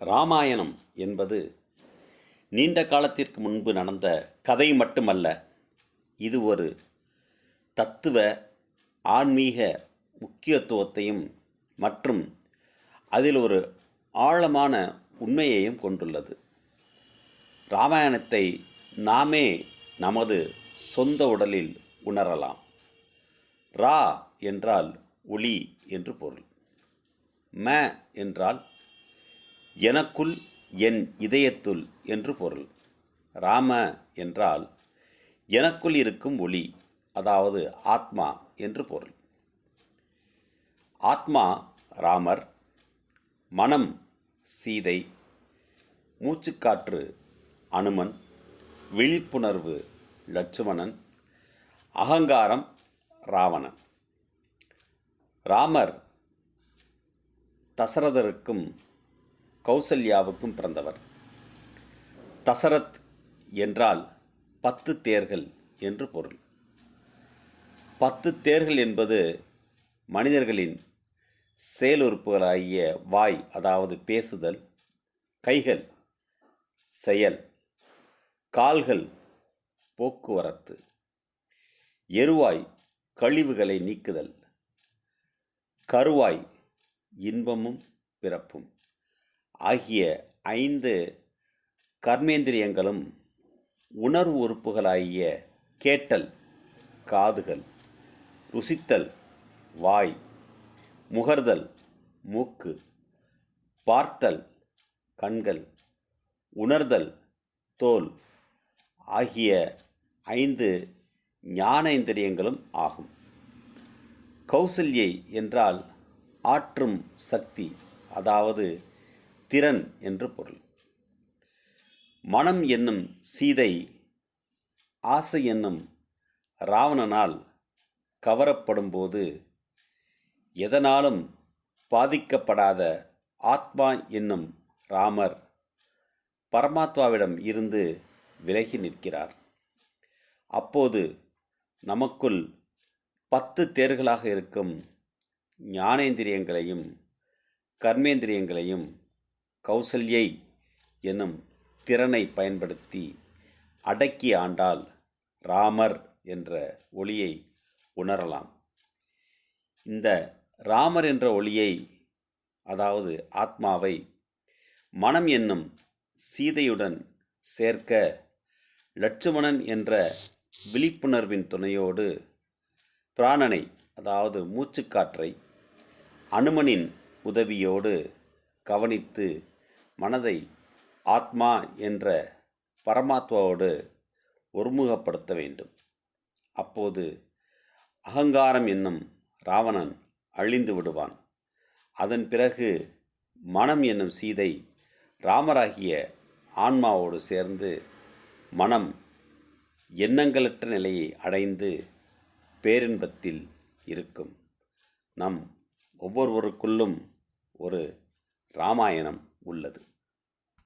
ராமாயணம் என்பது நீண்ட காலத்திற்கு முன்பு நடந்த கதை மட்டுமல்ல இது ஒரு தத்துவ ஆன்மீக முக்கியத்துவத்தையும் மற்றும் அதில் ஒரு ஆழமான உண்மையையும் கொண்டுள்ளது. ராமாயணத்தை நாமே நமது சொந்த உடலில் உணரலாம். ரா என்றால் ஒளி என்று பொருள். ம என்றால் எனக்குள் என் இதயத்துள் என்று பொருள். ராம என்றால் எனக்குள் இருக்கும் ஒளி அதாவது ஆத்மா என்று பொருள். ஆத்மா ராமர் மனம் சீதை மூச்சுக்காற்று அனுமன் விழிப்புணர்வு லட்சுமணன் அகங்காரம் ராவணன். ராமர் தசரதருக்கும் கௌசல்யாவுக்கும் பிறந்தவர். தசரத் என்றால் பத்து தேர்கள் என்று பொருள். பத்து தேர்கள் என்பது மனிதர்களின் செயலுறுப்புகளாகிய வாய் அதாவது பேசுதல் கைகள் செயல் கால்கள் போக்குவரத்து எருவாய் கழிவுகளை நீக்குதல் கருவாய் இன்பமும் பிறப்பும். ஆகிய ஐந்து கர்மேந்திரியங்களும் உணர்வு உறுப்புகளாகிய கேட்டல் காதுகள் ருசித்தல் வாய் முகர்தல் மூக்கு பார்த்தல் கண்கள் உணர்தல் தோல் ஆகிய ஐந்து ஞானேந்திரியங்களும் ஆகும். கௌசல்யை என்றால் ஆற்றும் சக்தி அதாவது திறன் என்று பொருள். மனம் என்னும் சீதை ஆசை என்னும் ராவணனால் கவரப்படும்போது எதனாலும் பாதிக்கப்படாத ஆத்மா என்னும் ராமர் பரமாத்மாவிடம் இருந்து விலகி நிற்கிறார். அப்போது நமக்குள் பத்து தேர்களாக இருக்கும் ஞானேந்திரியங்களையும் கர்மேந்திரியங்களையும் கௌசல்யை என்னும் திறனை பயன்படுத்தி அடக்கி ஆண்டால் ராமர் என்ற ஒளியை உணரலாம். இந்த ராமர் என்ற ஒளியை அதாவது ஆத்மாவை மனம் என்னும் சீதையுடன் சேர்க்க லட்சுமணன் என்ற விழிப்புணர்வின் துணையோடு பிராணனை அதாவது மூச்சுக்காற்றை அனுமனின் உதவியோடு கவனித்து மனதை ஆத்மா என்ற பரமாத்மாவோடு ஒருமுகப்படுத்த வேண்டும். அப்போது அகங்காரம் என்னும் ராவணன் அழிந்து விடுவான். அதன் பிறகு மனம் என்னும் சீதை ராமராகிய ஆன்மாவோடு சேர்ந்து மனம் எண்ணங்களற்ற நிலையை அடைந்து பேரின்பத்தில் இருக்கும். நம் ஒவ்வொருவருக்குள்ளும் ஒரு ராமாயணம் உள்ளது.